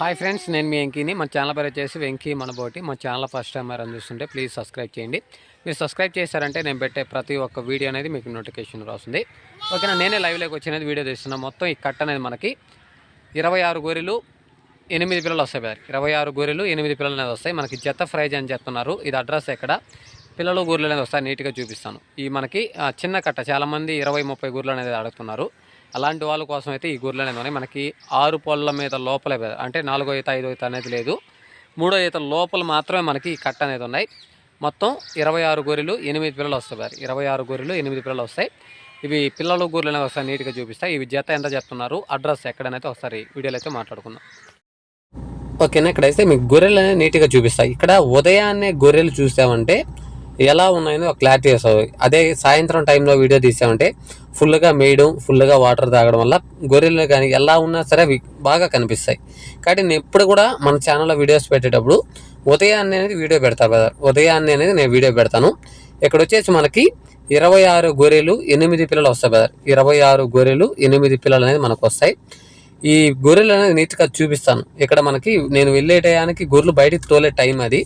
Hi friends నేను మీ వెంకీని. మన channel పేరు వచ్చేసి వెంకీ మనబోటి. మా ఛానల్ ఫస్ట్ టైం మీరు చూస్తుంటే ప్లీజ్ సబ్స్క్రైబ్ చేయండి. మీరు సబ్స్క్రైబ్ చేశారంటే నేను పెట్టే ప్రతి ఒక్క వీడియో అనేది మీకు నోటిఫికేషన్ రాస్తుంది. ఓకేనా నేనే లైవ్లోకి వచ్చినది వీడియో తీస్తున్నాను మొత్తం ఈ కట్ అనేది మనకి ఇరవై ఆరు గొర్రెలు ఎనిమిది పిల్లలు వస్తాయి బార్ ఇరవై ఆరు గొర్రెలు ఎనిమిది పిల్లలు అనేది వస్తాయి. మనకి జత ఫ్రైజ్ అని చెప్తున్నారు. ఇది అడ్రస్ ఎక్కడ? పిల్లలు గొర్రెలు అనేది వస్తాయి. నీట్గా చూపిస్తాను. ఈ మనకి ఆ, చిన్న కట్ట. చాలామంది ఇరవై ముప్పై గొర్రెలు అనేది అడుగుతున్నారు. అలాంటి వాళ్ళ కోసం అయితే ఈ గొర్రెలు అనేది ఉన్నాయి. మనకి ఆరు పళ్ళ మీద లోపలే అంటే నాలుగో ఈత ఐదో ఈత అనేది లేదు. మూడో ఈత లోపల మాత్రమే మనకి ఈ కట్ట అనేది ఉన్నాయి. మొత్తం ఇరవై ఆరు గొర్రెలు ఎనిమిది పిల్లలు వస్తాయి ఇరవై ఆరు గొర్రెలు ఎనిమిది పిల్లలు వస్తాయి. ఇవి పిల్లలు గొర్రెలు అనేవి వస్తాయి నీట్గా చూపిస్తాయి. ఇవి జత ఎంత చెప్తున్నారు అడ్రస్ ఎక్కడనైతే ఒకసారి వీడియోలో అయితే మాట్లాడుకుందాం. ఓకేనా ఇక్కడైతే మీకు గొర్రెలు అనేవి నీట్గా చూపిస్తాయి. ఇక్కడ ఉదయాన్నే గొర్రెలు చూసామంటే ఎలా ఉన్నాయని ఒక క్లారిటీ వస్తుంది. అదే సాయంత్రం టైంలో వీడియో తీసామంటే ఫుల్గా మేయడం ఫుల్గా వాటర్ తాగడం వల్ల గొర్రెలు కానీ ఎలా ఉన్నా సరే అవి బాగా కనిపిస్తాయి. కాబట్టి నేను ఎప్పుడు కూడా మన ఛానల్లో వీడియోస్ పెట్టేటప్పుడు ఉదయాన్నే అనేది వీడియో పెడతాను కదా ఉదయాన్నే అనేది నేను వీడియో పెడతాను. ఇక్కడ వచ్చేసి మనకి ఇరవై ఆరు గొర్రెలు ఎనిమిది పిల్లలు వస్తాయి బ్రదర్ ఇరవై ఆరు గొర్రెలు ఎనిమిది పిల్లలు అనేది మనకు వస్తాయి. ఈ గొర్రెలు అనేది నీట్గా చూపిస్తాను. ఇక్కడ మనకి నేను వెళ్ళే టయానికి గొర్రెలు బయటికి తోలే టైం అది.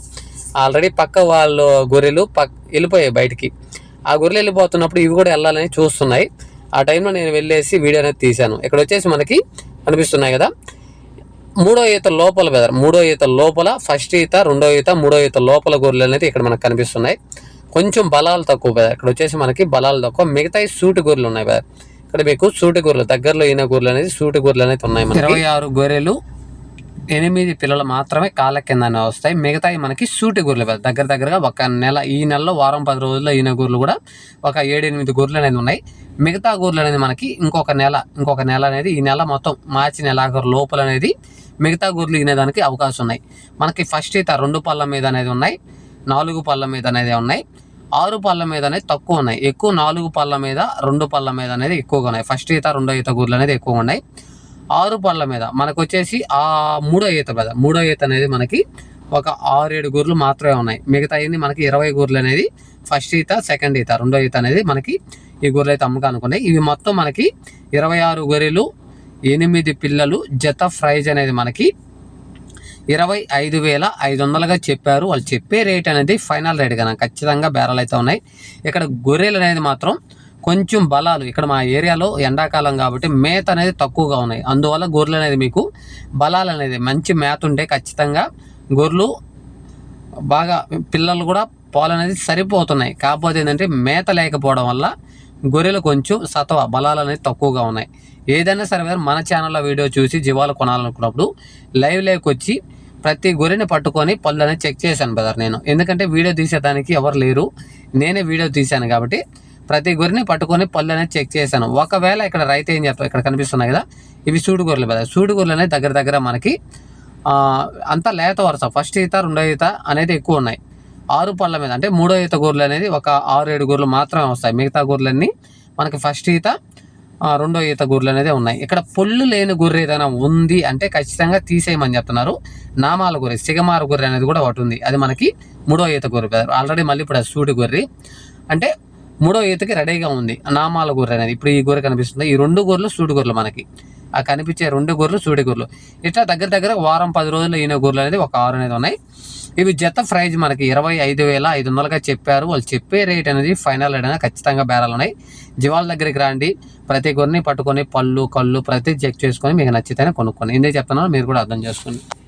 ఆల్రెడీ పక్క వాళ్ళు గొర్రెలు పక్ వెళ్ళిపోయాయి బయటికి. ఆ గొర్రెలు వెళ్ళిపోతున్నప్పుడు ఇవి కూడా వెళ్ళాలని చూస్తున్నాయి. ఆ టైంలో నేను వెళ్ళేసి వీడియో అనేది తీశాను. ఇక్కడ వచ్చేసి మనకి కనిపిస్తున్నాయి కదా. మూడో ఈత లోపల బెదర్ మూడో ఈత లోపల ఫస్ట్ ఈత రెండో ఈత మూడో ఈత లోపల గొర్రెలు అనేది ఇక్కడ మనకు కనిపిస్తున్నాయి. కొంచెం బలాలు తక్కువ బెదర్ ఇక్కడ వచ్చేసి మనకి బలాలు తక్కువ. మిగతా సూటి గొర్రెలు ఉన్నాయి బెదర్ ఇక్కడ మీకు సూటి గొర్రెలు దగ్గరలో ఈన గొర్రెలు అనేది సూటి గొర్రెలు అనేది ఉన్నాయి మనకి. ఇరవై ఆరు గొర్రెలు ఎనిమిది పిల్లలు మాత్రమే కాళ్ళ కిందనే వస్తాయి. మిగతాయి మనకి సూటి గొర్రెలు దగ్గర దగ్గరగా ఒక నెల ఈ నెలలో వారం పది రోజుల్లో ఈన గొర్రెలు కూడా ఒక ఏడెనిమిది గొర్రెలు అనేది ఉన్నాయి. మిగతా గొర్రెలు అనేది మనకి ఇంకొక నెల ఇంకొక నెల అనేది ఈ నెల మొత్తం మార్చి నెలాఖరు లోపల అనేది మిగతా గొర్రెలు ఈనేదానికి అవకాశం ఉన్నాయి. మనకి ఫస్ట్ ఈత రెండు పళ్ళ మీద అనేది ఉన్నాయి నాలుగు పళ్ళ మీద అనేది ఉన్నాయి. ఆరు పళ్ళ మీద అనేది తక్కువ ఉన్నాయి. ఎక్కువ నాలుగు పళ్ళ మీద రెండు పళ్ళ మీద అనేది ఎక్కువగా ఉన్నాయి. ఫస్ట్ ఈత రెండో ఈత గూర్లు అనేది ఎక్కువగా ఉన్నాయి. ఆరు పళ్ళ మీద మనకు వచ్చేసి ఆ మూడో ఈత మీద మూడో ఈత అనేది మనకి ఒక ఆరేడు గొర్రెలు మాత్రమే ఉన్నాయి. మిగతా అయింది మనకి ఇరవై గొర్రెలు అనేది ఫస్ట్ ఈత సెకండ్ ఈత రెండో ఈత అనేది మనకి ఈ గొర్రెలు అయితే అమ్మకానుకున్నాయి ఇవి మొత్తం మనకి ఇరవై ఆరు గొర్రెలు ఎనిమిది పిల్లలు జత ప్రైజ్ అనేది మనకి ఇరవై ఐదు వేల ఐదు వందలుగా చెప్పారు. వాళ్ళు చెప్పే రేట్ అనేది ఫైనల్ రేట్ కదా ఖచ్చితంగా బేరాలు అయితే ఉన్నాయి. ఇక్కడ గొర్రెలు అనేది మాత్రం కొంచెం బలాలు. ఇక్కడ మా ఏరియాలో ఎండాకాలం కాబట్టి మేత అనేది తక్కువగా ఉన్నాయి. అందువల్ల గొర్రెలు అనేది మీకు బలాలు అనేది మంచి మేత ఉంటే ఖచ్చితంగా గొర్రెలు బాగా పిల్లలు కూడా పాలు అనేది సరిపోతున్నాయి. కాకపోతే ఏంటంటే మేత లేకపోవడం వల్ల గొర్రెలు కొంచెం సత్వ బలాలు అనేది తక్కువగా ఉన్నాయి. ఏదైనా సరే మన ఛానల్లో వీడియో చూసి జీవాలు కొనాలనుకున్నప్పుడు లైవ్ లైవ్కి వచ్చి ప్రతి గొర్రెని పట్టుకొని పళ్ళు అనేది చెక్ చేశాను బ్రదర్ నేను. ఎందుకంటే వీడియో తీసేదానికి ఎవరు లేరు. నేనే వీడియో తీశాను కాబట్టి ప్రతి గొర్రెని పట్టుకొని పళ్ళు అనేది చెక్ చేశాను. ఒకవేళ ఇక్కడ రైతు ఏం చెప్పారు ఇక్కడ కనిపిస్తున్నాయి కదా ఇవి సూడు గొర్రెలు కదా. సూడు గొర్రెలు అనేది దగ్గర దగ్గర మనకి అంతా లేత వరుస ఫస్ట్ ఈత రెండో ఈత అనేది ఎక్కువ ఉన్నాయి. ఆరు పళ్ళ మీద అంటే మూడో ఈత గొర్రెలు అనేది ఒక ఆరు ఏడు గొర్రెలు మాత్రమే వస్తాయి. మిగతా గొర్రెలన్నీ మనకి ఫస్ట్ ఈత రెండో ఈత గొర్రెలు అనేది ఉన్నాయి. ఇక్కడ పొళ్ళు లేని గొర్రె ఏదైనా ఉంది అంటే ఖచ్చితంగా తీసేయమని చెప్తున్నారు. నామాల గొర్రె సిగమార గొర్రె అనేది కూడా ఒకటి ఉంది. అది మనకి మూడో ఈత గొర్రె ఆల్రెడీ మళ్ళీ ఇప్పుడు సూడు గొర్రె. అంటే మూడో ఈతకి రెడీగా ఉంది. నామాల గొర్రె అనేది. ఇప్పుడు ఈ గొర్రె కనిపిస్తుంది. ఈ రెండు గొర్రెలు సూటి గొర్రెలు మనకి. ఆ కనిపించే రెండు గొర్రెలు సూడి గొర్రెలు. ఇట్లా దగ్గర దగ్గర వారం పది రోజులు ఈయన గొర్రెలు అనేది ఒక ఆరు అనేది ఉన్నాయి. ఇవి జత ప్రైజ్ మనకి ఇరవై ఐదు వేల ఐదు వందలుగా చెప్పారు. వాళ్ళు చెప్పే రేట్ అనేది ఫైనల్ రేట్ అనేది ఖచ్చితంగా బేరాలు ఉన్నాయి. జీవాల దగ్గరికి రండి. ప్రతి గొర్రెని పట్టుకొని పళ్ళు కళ్ళు ప్రతి చెక్ చేసుకొని మీకు నచ్చితేనే కొనుక్కోండి. ఎందుకు చెప్తున్నాను. మీరు కూడా అర్థం చేసుకోండి.